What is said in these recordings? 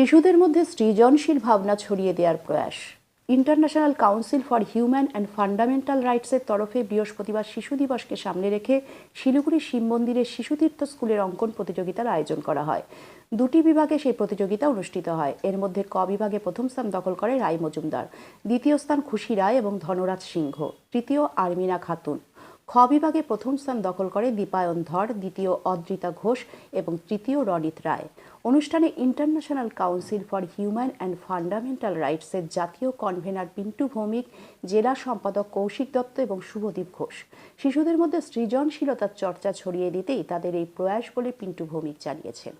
শিশুদের মধ্যে সৃজনশীল ভাবনা ছড়িয়ে দেওয়ার প্রয়াস। International council for human and fundamental রাইটসের তরফে বৃহস্পতিবার শিশু দিবসকে সামনে রেখে শিলিগুড়ি শিব মন্দিরের শিশুতীর্থ স্কুলের অঙ্কন প্রতিযোগিতার আয়োজন করা হয়। দুটি বিভাগে সেই প্রতিযোগিতা অনুষ্ঠিত হয়। এর মধ্যে ক বিভাগে প্রথম স্থান দখল করে রায় মজুমদার, দ্বিতীয় স্থান খুশি রায় এবং ধনরাজ সিংহ, তৃতীয় আরমিনা খাতুন। খ বিভাগে প্রথম স্থান দখল করে দীপায়ন ধর, দ্বিতীয় অদ্রিতা ঘোষ এবং তৃতীয় রনিত রায়। অনুষ্ঠানে international council for human and fundamental রাইটসের জাতীয় কনভেনার পিন্টু ভৌমিক, জেলা সম্পাদক কৌশিক দত্ত এবং শুভদীপ ঘোষ। শিশুদের মধ্যে সৃজনশীলতার চর্চা ছড়িয়ে দিতেই তাদের এই প্রয়াস বলে পিন্টু ভৌমিক জানিয়েছেন।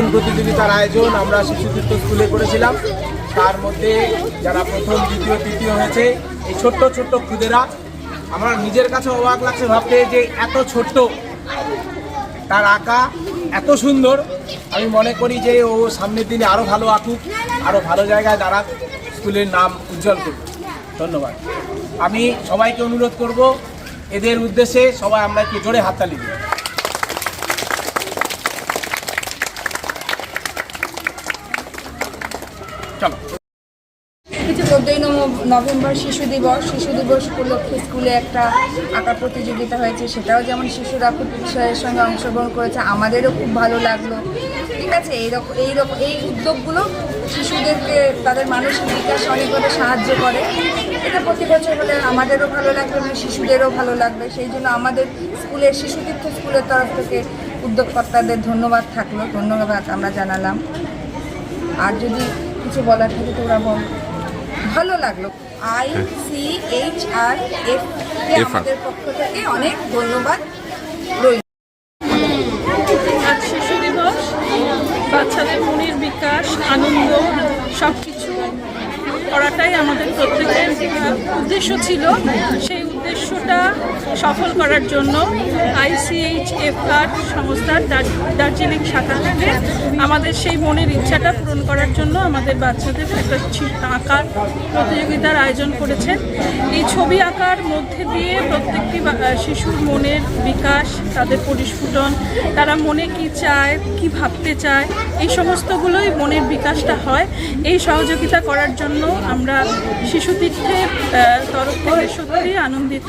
কোন প্রতিযোগিতার আয়োজন আমরা শিশুতীর্থ স্কুলে করেছিলাম। তার মধ্যে যারা প্রথম, দ্বিতীয়, তৃতীয় হয়েছে, এই ছোট্ট ছোট্ট খুদেরা, আমার নিজের কাছে অবাক লাগছে, ভাবতে যে এত ছোট্ট, তার আঁকা এত সুন্দর। আমি মনে করি যে ও সামনের দিনে আরও ভালো আঁকুক আরও ভালো জায়গায় দাঁড়াক, স্কুলের নাম উজ্জ্বল করুক। ধন্যবাদ। আমি সবাইকে অনুরোধ করব, এদের উদ্দেশ্যে সবাই আমরা একটু জোরে হাততালি দিই চলো কিছু চোদ্দোই নভেম্বর শিশু দিবস। শিশু দিবস উপলক্ষে স্কুলে একটা আঁকা প্রতিযোগিতা হয়েছে। সেটাও যেমন শিশুরা খুব উৎসাহের সঙ্গে অংশগ্রহণ করেছে, আমাদেরও খুব ভালো লাগল। ঠিক আছে এইরকম এইরকম এই উদ্যোগগুলো শিশুদেরকে, তাদের মানসিক বিকাশে অনেকভাবে সাহায্য করে। এটা প্রতি বছর হলে আমাদেরও ভালো লাগবে এবং শিশুদেরও ভালো লাগবে। সেই জন্য আমাদের স্কুলের শিশুতীর্থ স্কুলের তরফ থেকে উদ্যোগকর্তাদের ধন্যবাদ থাকল। ধন্যবাদ আমরা জানালাম। আর যদি কিছু বলার থাকে তোমরা বল। ভালো লাগল। I C H R F আমাদের পক্ষ থেকে অনেক ধন্যবাদ। রইল। শিশু দিবস বাচ্চাদের মনের বিকাশ আনন্দ সব কিছু করাটাই আমাদের প্রত্যেকের উদ্দেশ্য ছিল। সেই উদ্দেশ্যটা সফল করার জন্য আইসিএইচএফআর সংস্থার দার- দার্জিলিং শাখা থেকে আমাদের সেই মনের ইচ্ছাটা পূরণ করার জন্য আমাদের বাচ্চাদের একটা আঁকার প্রতিযোগিতার আয়োজন করেছেন। এই ছবি আঁকার মধ্যে দিয়ে প্রত্যেকটি শিশুর মনের বিকাশ, তাদের পরিস্ফুটন, তারা মনে কি চায়, কি ভাবতে চায়, এই সমস্তগুলোই মনের বিকাশটা হয়। এই সহযোগিতা করার জন্য আমরা শিশু তীর্থের তরফ থেকে সত্যি আনন্দিত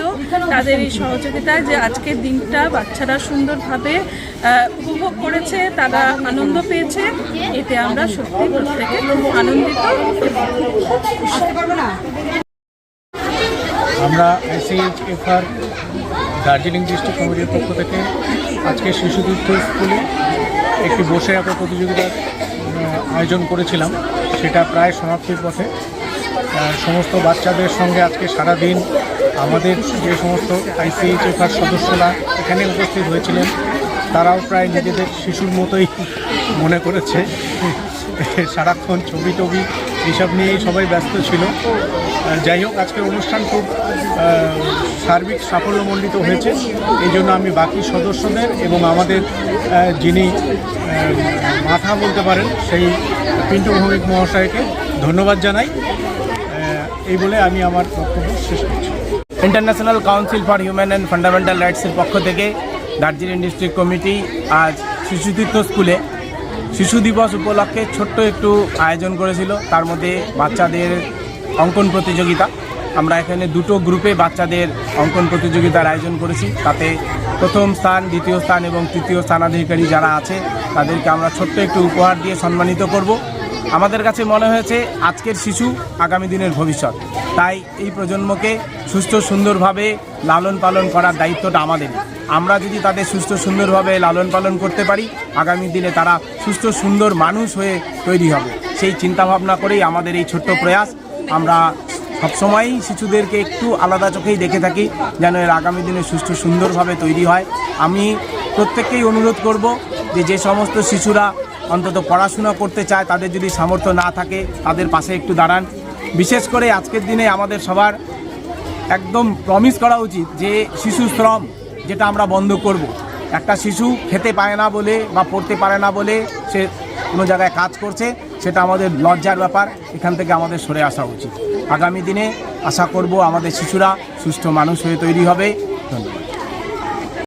তাদের এই সহযোগিতায় যে আজকের দিনটা বাচ্চারা সুন্দরভাবে উপভোগ করেছে, তারা আনন্দ পেয়েছে, এতে আমরা সত্যি প্রত্যেকে আনন্দিত। আমরা আইসিএইচএফআর দার্জিলিং ডিস্ট্রিক্ট কমিটির পক্ষ থেকে আজকে শিশুতীর্থ স্কুলে একটি বসে আঁকা প্রতিযোগিতার আয়োজন করেছিলাম সেটা প্রায় সমাপ্তির পথে সমস্ত বাচ্চাদের সঙ্গে আজকে সারা দিন আমাদের যে সমস্ত আইসিএইচএফআর সদস্যরা এখানে উপস্থিত হয়েছিলেন, তারাও প্রায় নিজেদের শিশুর মতোই মনে করেছে। সারাক্ষণ ছবি টবি এইসব নিয়েই সবাই ব্যস্ত ছিল। যাই হোক, আজকের অনুষ্ঠান খুব সার্বিক সাফল্যমণ্ডিত হয়েছে। এই জন্য আমি বাকি সদস্যদের এবং আমাদের যিনি মাথা বলতে পারেন, সেই পিন্টু ভৌমিক মহাশয়কে ধন্যবাদ জানাই। এই বলে আমি আমার বক্তব্য শেষ করছি। International council for human and fundamental রাইটসের পক্ষ থেকে দার্জিলিং ডিস্ট্রিক্ট কমিটি আজ শিশুতীর্থ স্কুলে শিশু দিবস উপলক্ষে ছোট্ট একটু আয়োজন করেছিল। তার মধ্যে বাচ্চাদের অঙ্কন প্রতিযোগিতা। আমরা এখানে দুটো গ্রুপে বাচ্চাদের অঙ্কন প্রতিযোগিতার আয়োজন করেছি। তাতে প্রথম স্থান, দ্বিতীয় স্থান এবং তৃতীয় স্থানাধিকারী যারা আছে, তাদেরকে আমরা ছোট্ট একটু উপহার দিয়ে সম্মানিত করব। আমাদের কাছে মনে হয়েছে আজকের শিশু আগামী দিনের ভবিষ্যৎ। তাই এই প্রজন্মকে সুস্থ সুন্দরভাবে লালন পালন করার দায়িত্বটা আমাদের। আমরা যদি তাদের সুস্থ সুন্দরভাবে লালন পালন করতে পারি, আগামী দিনে তারা সুস্থ সুন্দর মানুষ হয়ে তৈরি হবে। সেই চিন্তাভাবনা করেই আমাদের এই ছোট্ট প্রয়াস। আমরা সবসময়ই শিশুদেরকে একটু আলাদা চোখেই দেখে থাকি, যেন এর আগামী দিনে সুস্থ সুন্দরভাবে তৈরি হয়। আমি প্রত্যেককেই অনুরোধ করব যে যে সমস্ত শিশুরা অন্তত পড়াশোনা করতে চায়, তাদের যদি সামর্থ্য না থাকে, তাদের পাশে একটু দাঁড়ান। বিশেষ করে আজকের দিনে আমাদের সবার একদম প্রমিস করা উচিত যে শিশু শ্রম যেটা আমরা বন্ধ করব। একটা শিশু খেতে পায় না বলে বা পড়তে পারে না বলে সে কোনো জায়গায় কাজ করছে, সেটা আমাদের লজ্জার ব্যাপার, এখান থেকে আমাদের সরে আসা উচিত। আগামী দিনে আশা করব আমাদের শিশুরা সুস্থ মানুষ হয়ে তৈরি হবে। ধন্যবাদ।